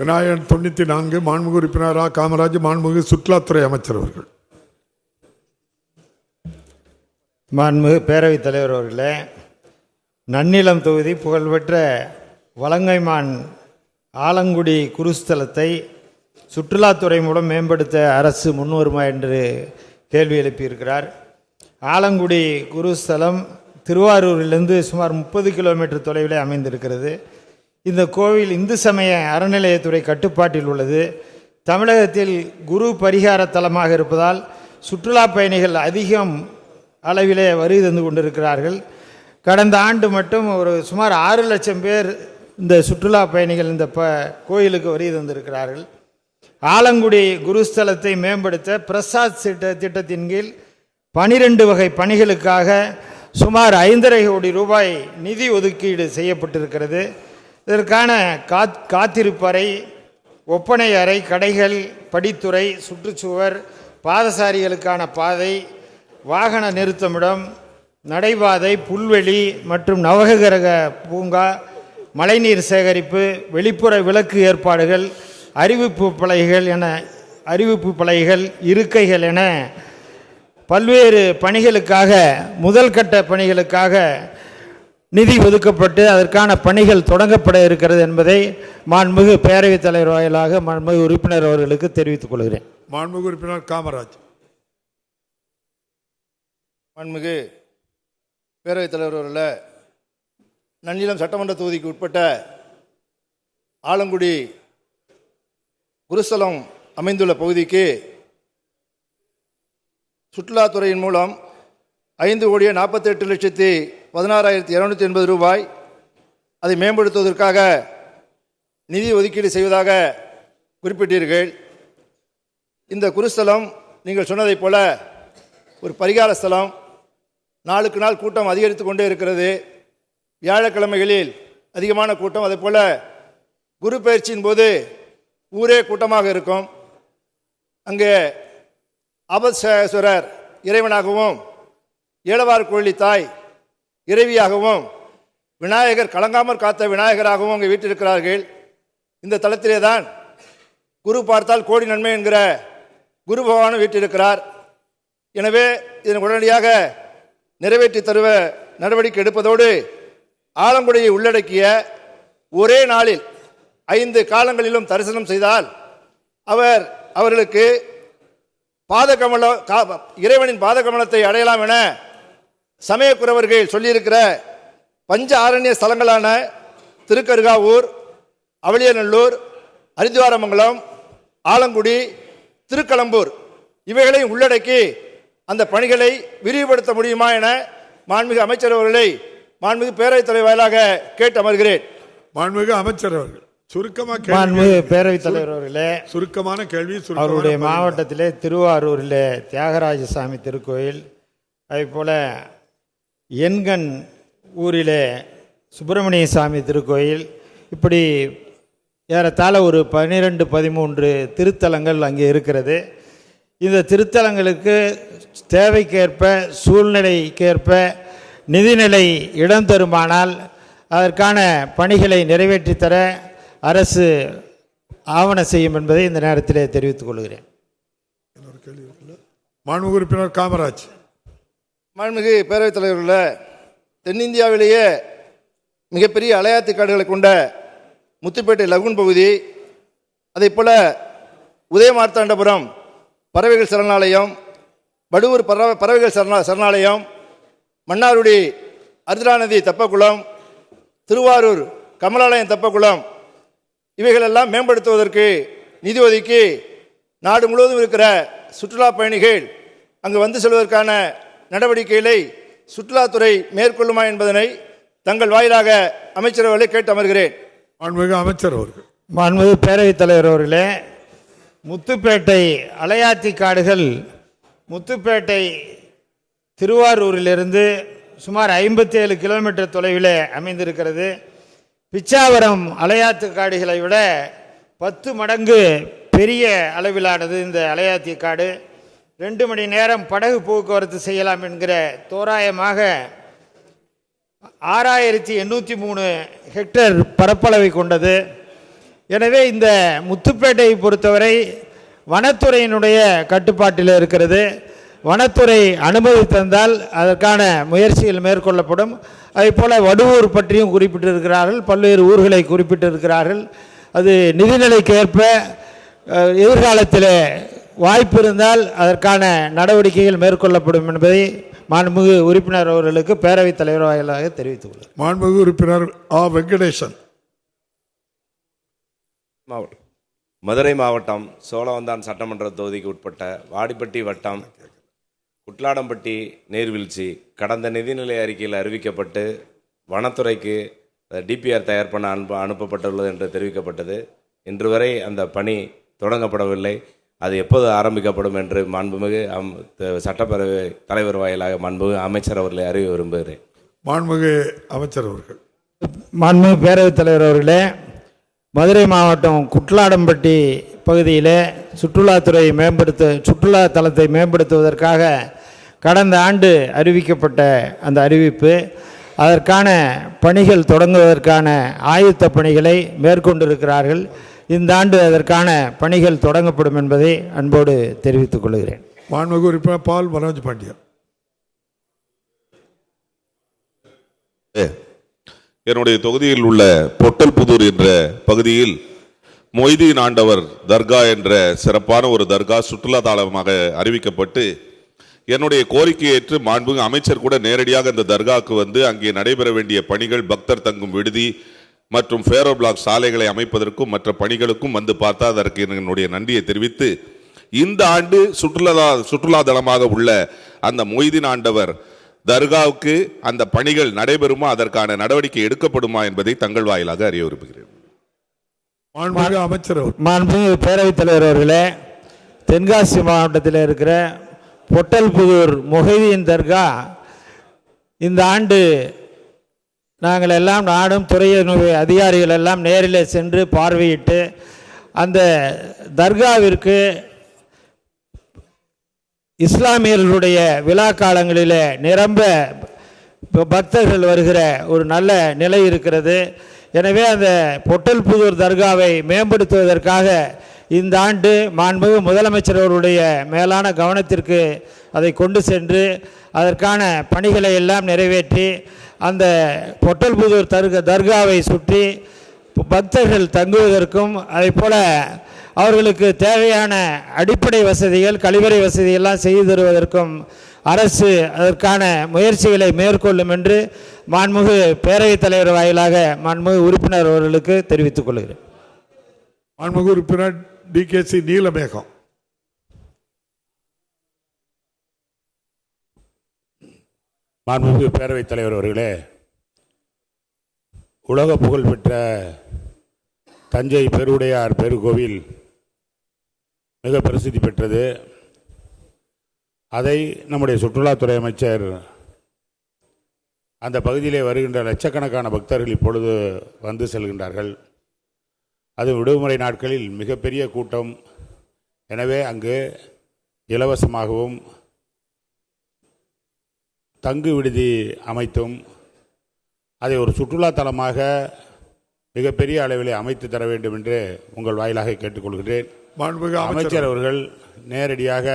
விநாயகன் தொண்ணூற்றி நான்கு மாண்புமிகு உறுப்பினரா காமராஜ் மாண்புமிகு சுற்றுலாத்துறை அமைச்சர் அவர்கள். மாண்புமிகு பேரவைத் தலைவர் அவர்களே நன்னிலம் தொகுதி புகழ்பெற்ற வலங்கைமான் ஆலங்குடி குருஸ்தலத்தை சுற்றுலாத்துறை மூலம் மேம்படுத்த அரசு முன்வருமா என்று கேள்வி எழுப்பியிருக்கிறார். ஆலங்குடி குருஸ்தலம் திருவாரூரிலிருந்து சுமார் முப்பது கிலோமீட்டர் தொலைவில் அமைந்திருக்கிறது. இந்த கோவில் இந்து சமய அறநிலையத்துறை கட்டுப்பாட்டில் உள்ளது. தமிழகத்தில் குரு பரிகார தலமாக இருப்பதால் சுற்றுலா பயணிகள் அதிகம் அளவிலே வருகை தந்து கொண்டிருக்கிறார்கள். கடந்த ஆண்டு மட்டும் ஒரு சுமார் ஆறு லட்சம் பேர் இந்த சுற்றுலா பயணிகள் இந்த ப கோயிலுக்கு வருகை தந்திருக்கிறார்கள். ஆலங்குடி குருஸ்தலத்தை மேம்படுத்த பிரசாத் திட்ட திட்டத்தின் கீழ் பனிரெண்டு வகை பணிகளுக்காக சுமார் ஐந்தரை கோடி ரூபாய் நிதி ஒதுக்கீடு செய்யப்பட்டிருக்கிறது. இதற்கான காத் காத்திருப்பறை ஒப்பனை அறை கடைகள் படித்துறை சுற்றுச்சுவர் பாதசாரிகளுக்கான பாதை வாகன நிறுத்தமிடம் நடைபாதை புல்வெளி மற்றும் நவகிரக பூங்கா மழைநீர் சேகரிப்பு வெளிப்புற விளக்கு ஏற்பாடுகள் அறிவிப்பு பலகைகள் என அறிவிப்பு பலகைகள் இருக்கைகள் என பல்வேறு பணிகளுக்காக முதல் கட்ட பணிகளுக்காக நிதி ஒதுக்கப்பட்டு அதற்கான பணிகள் தொடங்கப்பட இருக்கிறது என்பதை மாண்புமிகு பேரவைத் தலைவர் வாயிலாக மாண்புமிகு உறுப்பினர் அவர்களுக்கு தெரிவித்துக் கொள்கிறேன். மாண்புமிகு உறுப்பினர் காமராஜ். மாண்புமிகு பேரவைத் தலைவர் அவர்களே நன்னிலம் சட்டமன்ற தொகுதிக்கு உட்பட்ட ஆலங்குடி குருஸ்தலம் அமைந்துள்ள பகுதிக்கு சுற்றுலாத்துறையின் மூலம் ஐந்து கோடியே நாற்பத்தெட்டு லட்சத்தி பதினாறாயிரத்தி இரநூத்தி எண்பது ரூபாய் அதை மேம்படுத்துவதற்காக நிதி ஒதுக்கீடு செய்வதாக குறிப்பிட்டீர்கள். இந்த குருஸ்தலம் நீங்கள் சொன்னதைப் போல ஒரு பரிகார ஸ்தலம். நாளுக்கு நாள் கூட்டம் அதிகரித்து கொண்டே இருக்கிறது. வியாழக்கிழமைகளில் அதிகமான கூட்டம். அதே போல் குரு பயிற்சியின் போது ஊரே கூட்டமாக இருக்கும். அங்கே அபத்சேஸ்வரர் இறைவனாகவும் ஏழவார் கோழி தாய் இறைவியாகவும் விநாயகர் கலங்காமற் காத்த விநாயகராகவும் அங்கே வீட்டிருக்கிறார்கள் இந்த தளத்திலே தான் குரு பார்த்தால் கோடி நன்மை என்கிற குரு பகவானும் வீட்டிருக்கிறார் எனவே இதன் உடனடியாக நிறைவேற்றி தருவ நடவடிக்கை எடுப்பதோடு ஆலங்குடியை உள்ளடக்கிய ஒரே நாளில் ஐந்து காலங்களிலும் தரிசனம் செய்தால் அவர் அவர்களுக்கு பாதகமல கா- இறைவனின் பாதகமலத்தை அடையலாம் என சமயக்குறவர்கள் சொல்லியிருக்கிற பஞ்ச ஆரண்ய ஸ்தலங்களான திருக்கருகாவூர் அவளியநல்லூர் ஹரித்வாரமங்கலம் ஆலங்குடி திருக்களம்பூர் இவைகளை உள்ளடக்கி அந்த பணிகளை விரிவுபடுத்த முடியுமா என மாண்புமிகு அமைச்சர் அவர்களை மாண்புமிகு பேரவைத் தலைவர் வாயிலாக கேட்டு அமர்கிறேன் மாண்புமிகு அமைச்சர் அவர்கள் சுருக்கமாக மாண்புமிகு பேரவைத் தலைவர் அவர்களே சுருக்கமான கேள்வி அவருடைய. மாவட்டத்திலே திருவாரூரில் தியாகராஜசாமி திருக்கோயில் அதேபோல் எண்கண் ஊரிலே சுப்பிரமணிய சாமி திருக்கோயில். இப்படி ஏறத்தாழ ஒரு பன்னிரெண்டு பதிமூன்று திருத்தலங்கள் அங்கே இருக்கிறது. இந்த திருத்தலங்களுக்கு தேவைக்கேற்ப சூழ்நிலைக்கேற்ப நிதிநிலை இடம் தருமானால் அதற்கான பணிகளை நிறைவேற்றித்தர அரசு ஆவண செய்யும் என்பதை இந்த நேரத்தில் தெரிவித்துக் கொள்கிறேன். மாண்பு உறுப்பினர் காமராஜ். மாண்புமிகு பேரவைத் தலைவர்களே தென்னிந்தியாவிலேயே மிகப்பெரிய அலையாத்தி காடுகளை கொண்ட முத்துப்பேட்டை லகுன் பகுதி அதே போல் உதயமார்த்தாண்டபுரம் பறவைகள் சரணாலயம் படுவூர் பறவை பறவைகள் சரணா சரணாலயம் மன்னாருடி அர்ஜுனா நதி தெப்பக்குளம் திருவாரூர் கமலாலயம் தெப்பக்குளம் இவைகளெல்லாம் மேம்படுத்துவதற்கு நிதி ஒதுக்கி நாடு முழுவதும் இருக்கிற சுற்றுலா பயணிகள் அங்கு வந்து செல்வதற்கான நடவடிக்கைகளை சுற்றுலாத்துறை மேற்கொள்ளுமா என்பதனை தங்கள் வாயிலாக அமைச்சரவர்களை கேட்டு அமர்கிறேன். மாண்புமிகு அமைச்சர் அவர்கள். மாண்புமிகு பேரவைத் தலைவர் அவர்களே முத்துப்பேட்டை அலையாத்தி காடுகள் முத்துப்பேட்டை திருவாரூரிலிருந்து சுமார் 57 கிலோமீட்டர் தொலைவில் அமைந்திருக்கிறது. பிச்சாவரம் அலையாத்து காடுகளை விட பத்து மடங்கு பெரிய அளவிலானது இந்த அலையாத்தி காடு. ரெண்டு மணி நேரம் படகு போக்குவரத்து செய்யலாம் என்கிற தோராயமாக ஆறாயிரத்தி எண்ணூற்றி மூணு ஹெக்டேர் பரப்பளவை கொண்டது. எனவே இந்த முத்துப்பேட்டையை பொறுத்தவரை வனத்துறையினுடைய கட்டுப்பாட்டில் இருக்கிறது. வனத்துறை அனுமதி தந்தால் அதற்கான முயற்சிகள் மேற்கொள்ளப்படும். அதே போல் வடுவூர் பற்றியும் குறிப்பிட்டிருக்கிறார்கள். பல்வேறு ஊர்களை குறிப்பிட்டிருக்கிறார்கள். அது நிதிநிலைக்கு ஏற்ப எதிர்காலத்தில் வாய்ப்பு இருந்தால் அதற்கான நடவடிக்கைகள் மேற்கொள்ளப்படும் என்பதை மாண்புமிகு உறுப்பினர் அவர்களுக்கு பேரவைத் தலைவர் வாயிலாக தெரிவித்துக் கொள்கிறேன் மாண்புமிகு உறுப்பினர் ஆ. வெங்கடேசன். மாவட்டம் மதுரை மாவட்டம் சோழவந்தான் சட்டமன்ற தொகுதிக்கு உட்பட்ட வாடிப்பட்டி வட்டம் குட்லாடம்பட்டி நீர்வீழ்ச்சி கடந்த நிதிநிலை அறிக்கையில் அறிவிக்கப்பட்டு வனத்துறைக்கு டிபிஆர் தயார் பண்ண அனுப்ப அனுப்பப்பட்டுள்ளது என்று தெரிவிக்கப்பட்டது. இன்று வரை அந்த பணி தொடங்கப்படவில்லை. அது எப்போது ஆரம்பிக்கப்படும் என்று மாண்புமிகு அம் த- சட்டப்பேரவை தலைவர் வாயிலாக மாண்புமிகு அமைச்சர் அவர்களை அறிய விரும்புகிறேன். மாண்புமிகு அமைச்சர் அவர்கள். மாண்புமிகு பேரவைத் தலைவர் அவர்களே மதுரை மாவட்டம் குட்லாடம்பட்டி பகுதியில் சுற்றுலாத்துறை மேம்படுத்த சுற்றுலா தலத்தை மேம்படுத்துவதற்காக கடந்த ஆண்டு அறிவிக்கப்பட்ட அந்த அறிவிப்பு அதற்கான பணிகள் தொடங்குவதற்கான ஆயத்த பணிகளை மேற்கொண்டிருக்கிறார்கள். இந்த ஆண்டு அதற்கான பணிகள் தொடங்கப்படும் என்பதை அன்போடு தெரிவித்துக் கொள்கிறேன். மாண்புமிகு உறுப்பினர் பால் மனோஜ் பாண்டியன். என்னுடைய தொகுதியில் உள்ள பொட்டல்புதூர் என்ற பகுதியில் மொய்தீன் ஆண்டவர் தர்கா என்ற சிறப்பான ஒரு தர்கா சுற்றுலா தலமாக அறிவிக்கப்பட்டு என்னுடைய கோரிக்கையை ஏற்று மாண்புமிகு அமைச்சர் கூட நேரடியாக இந்த தர்காவுக்கு வந்து அங்கே நடைபெற வேண்டிய பணிகள் பக்தர் தங்கும் விடுதி மற்றும் ஃபேரோ பிளாக் சாலைகளை அமைப்பதற்கும் மற்ற பணிகளுக்கும் வந்து பார்த்தா அதற்கு என்னுடைய நன்றியை தெரிவித்து இந்த ஆண்டு சுற்றுலா சுற்றுலா தலமாக உள்ள அந்த மொய்தீன் ஆண்டவர் தர்காவுக்கு அந்த பணிகள் நடைபெறுமா அதற்கான நடவடிக்கை எடுக்கப்படுமா என்பதை தங்கள் வாயிலாக அறிய விரும்புகிறேன். மாண்புமிகு அமைச்சர் அவர்கள் மாண்புமிகு பேரவைத் தலைவர் அவர்களே தென்காசி மாவட்டத்தில் இருக்கிற பொட்டல்புதூர் மொஹிதீன் தர்கா இந்த ஆண்டு நாங்கள் எல்லாம் நாடும் துறையினுடைய அதிகாரிகள் எல்லாம் நேரில் சென்று பார்வையிட்டு அந்த தர்காவிற்கு இஸ்லாமியர்களுடைய விழா காலங்களில் நிரம்ப பக்தர்கள் வருகிற ஒரு நல்ல நிலை இருக்கிறது. எனவே அந்த பொட்டல்புதூர் தர்காவை மேம்படுத்துவதற்காக இந்த ஆண்டு மாண்புமிகு முதலமைச்சர் அவருடைய மேலான கவனத்திற்கு அதை கொண்டு சென்று அதற்கான பணிகளை எல்லாம் நிறைவேற்றி அந்த பொட்டல்புதூர் தர்க தர்காவை சுற்றி பக்தர்கள் தங்குவதற்கும் அதே போல அவர்களுக்கு தேவையான அடிப்படை வசதிகள் கழிவறை வசதியெல்லாம் செய்து தருவதற்கும் அரசு அதற்கான முயற்சிகளை மேற்கொள்ளும் என்று மாண்புமிகு பேரவைத் தலைவர் வாயிலாக மாண்புமிகு உறுப்பினர் அவர்களுக்கு தெரிவித்துக் கொள்கிறேன். மாண்புமிகு உறுப்பினர் டி கே சி நீலமேகம். மாண்புமிகு பேரவைத் தலைவர் அவர்களே உலக புகழ்பெற்ற தஞ்சை பெருவுடையார் பெருகோவில் மிக பிரசித்தி பெற்றது. அதை நம்முடைய சுற்றுலாத்துறை அமைச்சர் அந்த பகுதியிலே வருகின்ற லட்சக்கணக்கான பக்தர்கள் இப்பொழுது வந்து செல்கின்றார்கள். அது விடுமுறை நாட்களில் மிகப்பெரிய கூட்டம். எனவே அங்கு இலவசமாகவும் தங்கு விடுதி அமைத்தும் அதை ஒரு சுற்றுலா தலமாக மிகப்பெரிய அளவிலே அமைத்து தர வேண்டும் என்று உங்கள் வாயிலாக கேட்டுக்கொள்கிறேன். அமைச்சர் அவர்கள் நேரடியாக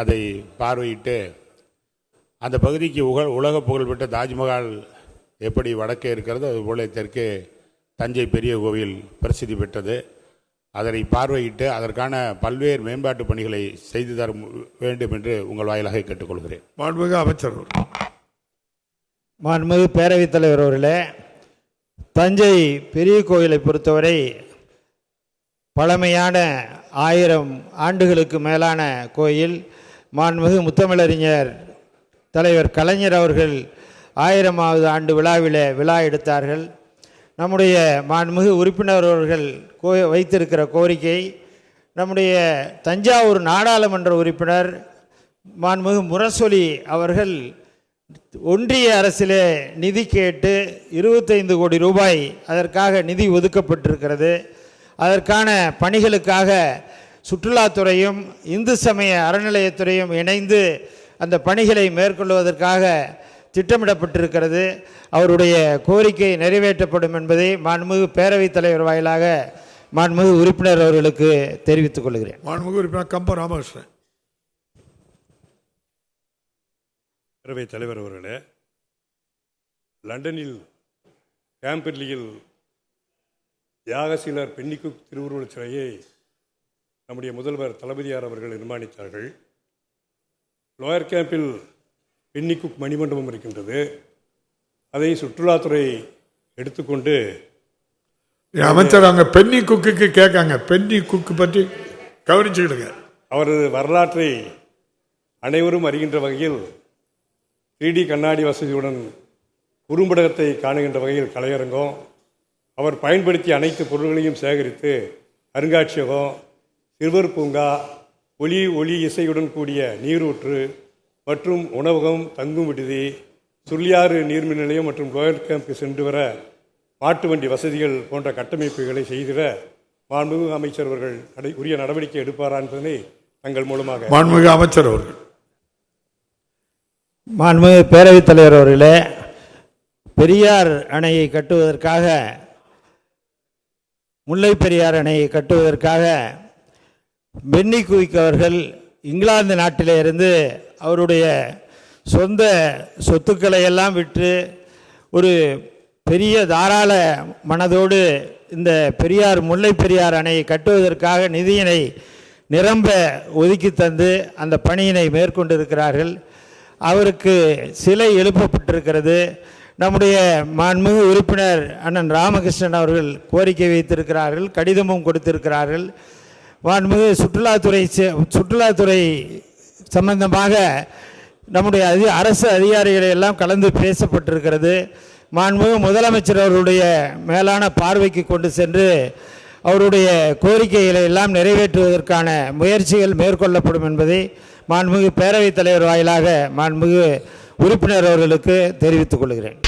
அதை பார்வையிட்டு அந்த பகுதிக்கு உக உலக புகழ்பெற்ற தாஜ்மஹால் எப்படி வடக்கே இருக்கிறதோ அதுபோல தெற்கே தஞ்சை பெரிய கோவில் பிரசித்தி பெற்றது. அதனை பார்வையிட்டு அதற்கான பல்வேறு மேம்பாட்டு பணிகளை செய்து தர மு- வேண்டும் என்று உங்கள் வாயிலாக கேட்டுக்கொள்கிறேன். மாண்புமிகு அமைச்சர் அவர்கள். மாண்புமிகு பேரவைத் தலைவர் அவர்களே தஞ்சை பெரிய கோயிலை பொறுத்தவரை பழமையான ஆயிரம் ஆண்டுகளுக்கு மேலான கோயில். மாண்புமிகு முத்தமிழறிஞர் தலைவர் கலைஞர் அவர்கள் ஆயிரமாவது ஆண்டு விழாவில் விழா எடுத்தார்கள். நம்முடைய மாண்புமிகு உறுப்பினர் அவர்கள் கோ வைத்திருக்கிற கோரிக்கை நம்முடைய தஞ்சாவூர் நாடாளுமன்ற உறுப்பினர் மாண்புமிகு முரசொலி அவர்கள் ஒன்றிய அரசிலே நிதி கேட்டு இருபத்தைந்து கோடி ரூபாய் அதற்காக நிதி ஒதுக்கப்பட்டிருக்கிறது. அதற்கான பணிகளுக்காக சுற்றுலாத்துறையும் இந்து சமய அறநிலையத்துறையும் இணைந்து அந்த பணிகளை மேற்கொள்வதற்காக திட்டமிடப்பட்டிருக்கிறது. அவருடைய கோரிக்கை நிறைவேற்றப்படும் என்பதை மாண்புமிகு பேரவைத் தலைவர் வாயிலாக மாண்புமிகு உறுப்பினர் அவர்களுக்கு தெரிவித்துக் கொள்கிறேன். மாண்புமிகு உறுப்பினர் கம்ப ராமகிருஷ்ணன். பேரவைத் தலைவர் அவர்களே லண்டனில் கேம்பர்லியில் தியாகசீலர் பென்னிக்குக் திருவுருவச் சிலையை நம்முடைய முதல்வர் தளபதியார் அவர்கள் நிர்மாணித்தார்கள். லோயர் கேம்பில் பென்னிக்குக் மணிமண்டபம் இருக்கின்றது. அதை சுற்றுலாத்துறை எடுத்துக்கொண்டு அமைச்சர் அங்க பென்னி குக்குக்கு கேட்காங்க. பென்னி குக்கு பற்றி கவனிச்சுக்கிடுங்க. அவரது வரலாற்றை அனைவரும் அறிகின்ற வகையில் 3D கண்ணாடி வசதியுடன் குறும்படகத்தை காணுகின்ற வகையில் கலையரங்கம் அவர் பயன்படுத்திய அனைத்து பொருள்களையும் சேகரித்து அருங்காட்சியகம் சிறுவர் பூங்கா ஒலி ஒளி இசையுடன் கூடிய நீரூற்று மற்றும் உணவகம் தங்கும் விடுதி சுள்ளியாறு நீர்மின் நிலையம் மற்றும் லோயர் கேம்புக்கு சென்று வர மாட்டு வண்டி வசதிகள் போன்ற கட்டமைப்புகளை செய்திட மாண்புமிகு அமைச்சர் அவர்கள் உரிய நடவடிக்கை எடுப்பாரா என்பதனை தங்கள் மூலமாக மாண்புமிகு அமைச்சர் அவர்கள். மாண்புமிகு பேரவைத் தலைவர் அவர்களே பெரியார் அணையை கட்டுவதற்காக முல்லை பெரியார் அணையை கட்டுவதற்காக பென்னி குயிக் அவர்கள் இங்கிலாந்து நாட்டில் இருந்து அவருடைய சொந்த சொத்துக்களை எல்லாம் விற்று ஒரு பெரிய தாராள மனதோடு இந்த பெரியார் முல்லை பெரியார் அணையை கட்டுவதற்காக நிதியினை நிரம்ப ஒதுக்கி தந்து அந்த பணியினை மேற்கொண்டிருக்கிறார்கள். அவருக்கு சிலை எழுப்பப்பட்டிருக்கிறது. நம்முடைய மாண்புமிகு உறுப்பினர் அண்ணன் ராமகிருஷ்ணன் அவர்கள் கோரிக்கை வைத்திருக்கிறார்கள் கடிதமும் கொடுத்திருக்கிறார்கள். மாண்புமிகு சுற்றுலாத்துறை சே- சுற்றுலாத்துறை சம்பந்தமாக நம்முடைய அதி அரசு அதிகாரிகளை எல்லாம் கலந்து பேசப்பட்டிருக்கிறது. மாண்புமிகு முதலமைச்சர் அவருடைய மேலான பார்வைக்கு கொண்டு சென்று அவருடைய கோரிக்கைகளை எல்லாம் நிறைவேற்றுவதற்கான முயற்சிகள் மேற்கொள்ளப்படும் என்பதை மாண்புமிகு பேரவைத் தலைவர் வாயிலாக மாண்புமிகு உறுப்பினர் அவர்களுக்கு தெரிவித்துக் கொள்கிறேன்.